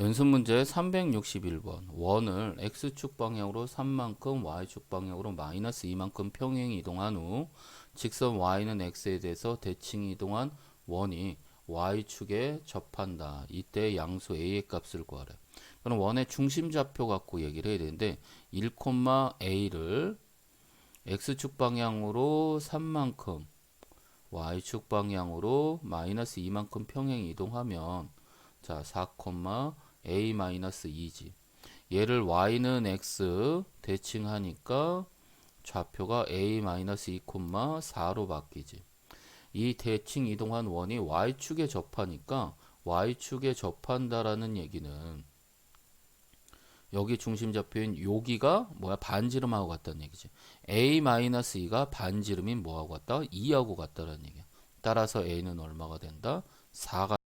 연습 문제 361번 원을 x축 방향으로 3만큼 y축 방향으로 마이너스 2만큼 평행 이동한 후 직선 y는 x에 대해서 대칭 이동한 원이 y축에 접한다. 이때 양수 a의 값을 구하래. 그럼 원의 중심 좌표 갖고 얘기를 해야 되는데 1,a를 x축 방향으로 3만큼 y축 방향으로 마이너스 2만큼 평행 이동하면 자, 4, a 마이너스 2지. 얘를 y는 x 대칭하니까 좌표가 a 마이너스 2, 4로 바뀌지. 이 대칭 이동한 원이 y축에 접하니까 y축에 접한다라는 얘기는 여기 중심 좌표인 여기가 뭐야 반지름하고 같다는 얘기지. a 마이너스 2가 반지름인 뭐하고 같다? 2하고 같다라는 얘기야. 따라서 a는 얼마가 된다? 4가